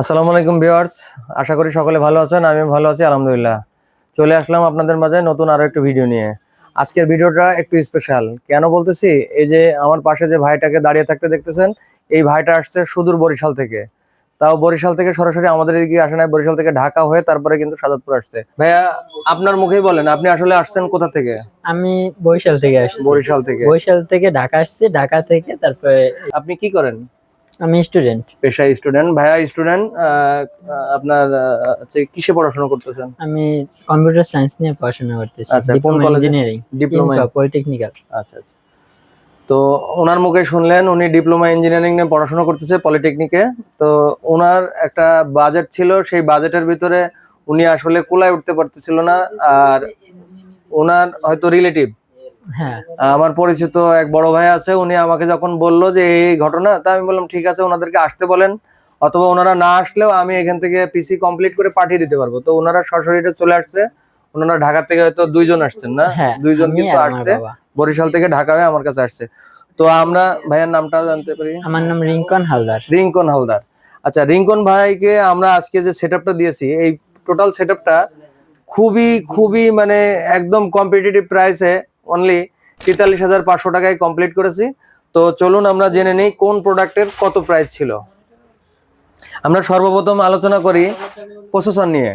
আসসালামু আলাইকুম ভিউয়ার্স আশা করি সকলে ভালো আছেন আমি ভালো আছি আলহামদুলিল্লাহ। চলে আসলাম আপনাদের মাঝে নতুন আরও একটু ভিডিও নিয়ে। আজকের ভিডিওটা একটু স্পেশাল কেন বলতেছি? এই যে আমার পাশে যে ভাইটাকে দাঁড়িয়ে থাকতে দেখতেছেন এই ভাইটা আসছে সুদূর বরিশাল থেকে। তাও বরিশাল থেকে সরাসরি আমাদের এদিকে আসে নাই বরিশাল থেকে ঢাকা হয়ে তারপরে কিন্তু সাজাদপুর আসছে। ভাইয়া আপনার মুখেই বলেন আপনি আসলে আসছেন কোথা থেকে? আমি বরিশাল থেকে আসছি। বরিশাল থেকে। বরিশাল থেকে ঢাকা আসছি ঢাকা থেকে তারপরে আপনি কি করেন? আমি স্টুডেন্ট পেশায় স্টুডেন্ট ভাইয়া স্টুডেন্ট আপনার হচ্ছে কিসে পড়াশোনা করতেছেন? আমি কম্পিউটার সায়েন্স নিয়ে পড়াশোনা করতেছি আচ্ছা, কোন কলেজে? ইঞ্জিনিয়ারিং ডিপ্লোমা পলিটেকনিক্যাল আচ্ছা আচ্ছা। তো ওনার মুখে শুনলেন উনি ডিপ্লোমা ইঞ্জিনিয়ারিং নিয়ে পড়াশোনা করতেছে পলিটেকনিকে তো ওনার একটা বাজেট ছিল সেই বাজেটের ভিতরে উনি আসলে কোলায় উঠতে পারতেছিল না। আর ওনার হয়তো রিলেটিভ আমার পরিচিত এক বড় ভাই আছে উনি আমাকে যখন বলল যে এই ঘটনা তা আমি বললাম ঠিক আছে ওনাদেরকে আসতে বলেন অথবা ওনারা না আসলেও আমি এখান থেকে পিসি কমপ্লিট করে পাঠিয়ে দিতে পারব। তো ওনারা সশরীরে চলে আসছে। ওনারা ঢাকা থেকে হয়তো দুইজন আসছেন না? হ্যাঁ দুইজন কিন্তু আসছে। বরিশাল থেকে ঢাকা হয়ে আমার কাছে আসছে। তো আমরা ভাইয়ের নামটা জানতে পারি? আমার নাম রিঙ্কন হালদার। রিঙ্কন হালদার। আচ্ছা রিঙ্কন ভাইকে আমরা আজকে যে সেটআপটা দিয়েছি এই টোটাল সেটআপটা খুবই খুবই মানে একদম কম্পিটিটিভ প্রাইসে অনলি তেতাল্লিশ হাজার পাঁচশো টাকায় কমপ্লিট করেছি। তো চলুন আমরা জেনে নিই কোন প্রোডাক্টের কত প্রাইস ছিল। আমরা সর্বপ্রথম আলোচনা করি প্রসেসর নিয়ে।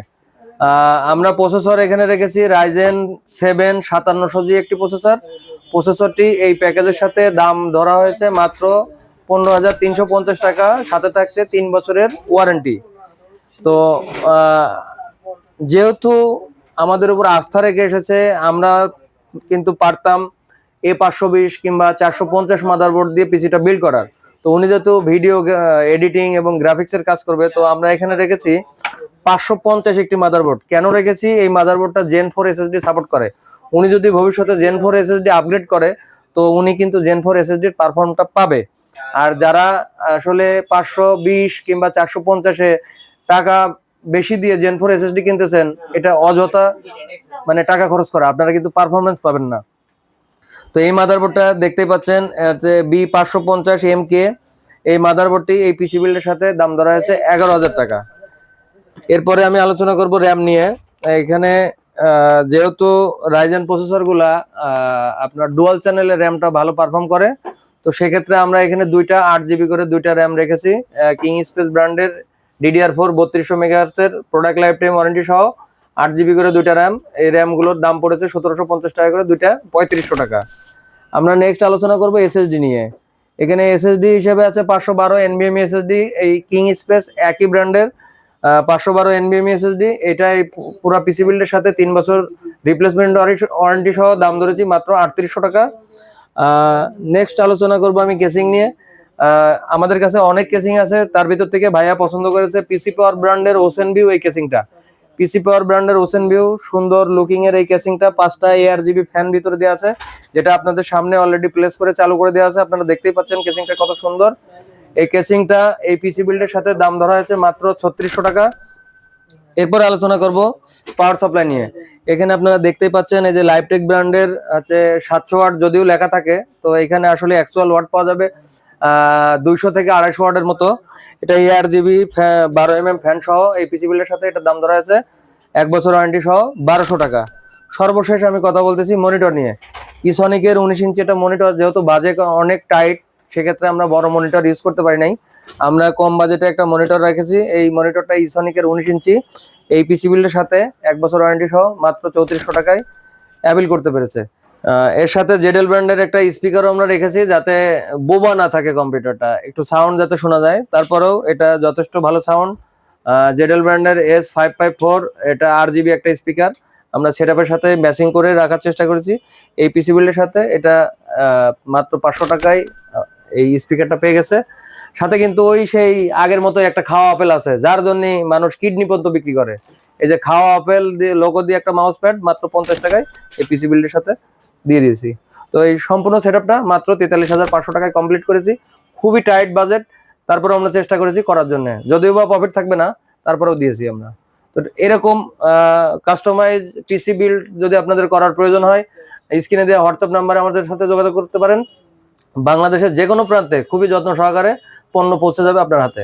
আমরা প্রসেসর এখানে রেখেছি রাইজেন সেভেন সাতান্নশো জি একটি প্রসেসর প্রসেসরটি এই প্যাকেজের সাথে দাম ধরা হয়েছে মাত্র পনেরো হাজার তিনশো পঞ্চাশ টাকা, সাথে থাকছে তিন বছরের ওয়ারেন্টি তো যেহেতু আমাদের উপর আস্থা রেখে এসেছে, আমরা কিন্তু পারতাম এ পাঁচশো বিশ কিংবা চারশো পঞ্চাশ মাদারবোর্ড দিয়ে পিসিটা বিল্ড করার। তো উনি যেহেতু ভিডিও এডিটিং এবং গ্রাফিক্সের কাজ করবে, তো আমরা এখানে রেখেছি পাঁচশো পঞ্চাশ একটি মাদারবোর্ড কেন রেখেছি? এই মাদারবোর্ডটা জেন ফোর এসএসডি সাপোর্ট করে। উনি যদি ভবিষ্যতে জেন ফোর এসএসডি আপগ্রেড করে, তো উনি কিন্তু জেন ফোর এসএসডির পারফর্মটা পাবে। আর যারা আসলে পাঁচশো বিশ কিংবা চারশো পঞ্চাশে টাকা বেশি দিয়ে জেন ফোর এসএসডি কিনতেছেন এটা অযথা মানে টাকা খরচ করা। আপনারা কিন্তু পারফরমেন্স পাবেন না। তো এই মাদারবোর্ডটা দেখতেই পাচ্ছেন যে বি পাঁচশো পঞ্চাশ এম কে এই মাদারবোর্ডটি এই পিসি বিল্ডের সাথে দাম ধরা হয়েছে এগারো হাজার টাকা। এরপরে আমি আলোচনা করব র্যাম নিয়ে। এখানে যেহেতু রাইজেন প্রসেসরগুলা আহ, আপনার ডুয়াল চ্যানেলের র্যামটা ভালো পারফর্ম করে তো সেক্ষেত্রে আমরা এখানে দুইটা আট জিবি করে দুইটা র্যাম রেখেছি কিং স্পেস ব্র্যান্ডের ডিডিআর ফোর বত্রিশশো মেগাহার্সের প্রোডাক্ট লাইফ টাইম ওয়ারেন্টি সহ আট জিবি করে দুইটা র্যাম এই র্যামগুলোর দাম পড়েছে সতেরোশো পঞ্চাশ টাকা করে, দুইটা পঁয়ত্রিশশো টাকা। আমরা নেক্সট আলোচনা করব এসএসডি নিয়ে। এখানে এসএসডি হিসেবে আছে পাঁচশো বারো এনবিএম এসএসডি এই কিং স্পেস একই ব্র্যান্ডের পাঁচশো বারো এনবিএম এসএসডি এটা এই পুরা পিসি বিল্ডের সাথে তিন বছর রিপ্লেসমেন্ট ওয়ারেন্টি সহ দাম ধরেছি মাত্র আটত্রিশশো টাকা। নেক্সট আলোচনা করব আমি কেসিং নিয়ে। আমাদের কাছে অনেক কেসিং আছে। তার ভিতর থেকে ভাইয়া পছন্দ করেছে পিসি পাওয়ার ব্র্যান্ডের ওসেন ভিউ এই কেসিংটা পিসি পাওয়ার ব্র্যান্ডের ওসেন ভিউ সুন্দর লুকিং এর এই কেসিংটা পাঁচটা এআর জিবি ফ্যান ভিতরে দেওয়া আছে, যেটা আপনাদের সামনে অলরেডি প্লেস করে চালু করে দেওয়া আছে। আপনারা দেখতেই পাচ্ছেন কেসিংটা কত সুন্দর। এই কেসিংটা এই পিসি বিল্ডের সাথে দাম ধরা হয়েছে মাত্র ছত্রিশশো টাকা। এরপর আলোচনা করব পাওয়ার সাপ্লাই নিয়ে। এখানে আপনারা দেখতেই পাচ্ছেন এই যে লাইফটেক ব্র্যান্ডের হচ্ছে সাতশো ওয়াট যদিও লেখা থাকে, তো এখানে আসলে অ্যাকচুয়াল ওয়াট পাওয়া যাবে। দুইশো থেকে আড়াইশো ওয়াটের মতো। এটা এআর জিবি বারো এম এম ফ্যান সহ এই পিসি বিলের সাথে এটা দাম ধরা হয়েছে এক বছর ওয়ারেন্টি সহ বারোশো টাকা। সর্বশেষ আমি কথা বলতেছি মনিটর নিয়ে। ইসনিকের উনিশ ইঞ্চি একটা মনিটর যেহেতু বাজেট অনেক টাইট সেক্ষেত্রে আমরা বড় মনিটর ইউজ করতে পারি নাই। আমরা কম বাজেটে একটা মনিটর রেখেছি। এই মনিটরটা ইসনিকের উনিশ ইঞ্চি। এই পিসি বিল্ডের সাথে এক বছর ওয়ারেন্টি সহ মাত্র চৌত্রিশশো টাকায় অ্যাভেল করতে পেরেছে। এর সাথে জেডেল ব্র্যান্ডের একটা স্পিকারও আমরা রেখেছি যাতে বোবা না থাকে কম্পিউটারটা। একটু সাউন্ড যাতে শোনা যায়। তারপরেও এটা যথেষ্ট ভালো সাউন্ড জেডেল ব্র্যান্ডের এস ফাইভ ফাইভ ফোর এটা আর জিবি একটা স্পিকার আমরা সেটআপের সাথে ম্যাচিং করে রাখার চেষ্টা করেছি। এই পিসি বিল্ডের সাথে এটা মাত্র পাঁচশো টাকায় এই স্পিকারটা পেয়ে গেছে। সাথে কিন্তু ওই সেই আগের মতো একটা খাওয়া আপেল আছে, যার জন্য মানুষ কিডনি পর্যন্ত বিক্রি করে। এই যে খাওয়া আপেল দিয়ে লোগো দিয়ে একটা মাউস প্যাড মাত্র পঞ্চাশ টাকায় এই পিসি বিল্ডের সাথে। দিয়ে দিয়েছি। তো এই সম্পূর্ণ সেটআপটা মাত্র তেতাল্লিশ হাজার পাঁচশো টাকায় কমপ্লিট করেছি। খুবই টাইট বাজেট তারপরে আমরা চেষ্টা করেছি করার জন্য। যদিও বা প্রফিট থাকবে না, তারপরেও দিয়েছি আমরা। তো এরকম কাস্টমাইজ পিসি বিল্ড যদি আপনাদের করার প্রয়োজন হয়, স্ক্রিনে দেওয়া হোয়াটসঅ্যাপ নাম্বারে আমাদের সাথে যোগাযোগ করতে পারেন। বাংলাদেশের যে কোনো প্রান্তে খুবই যত্ন সহকারে পণ্য পৌঁছে যাবে আপনার হাতে।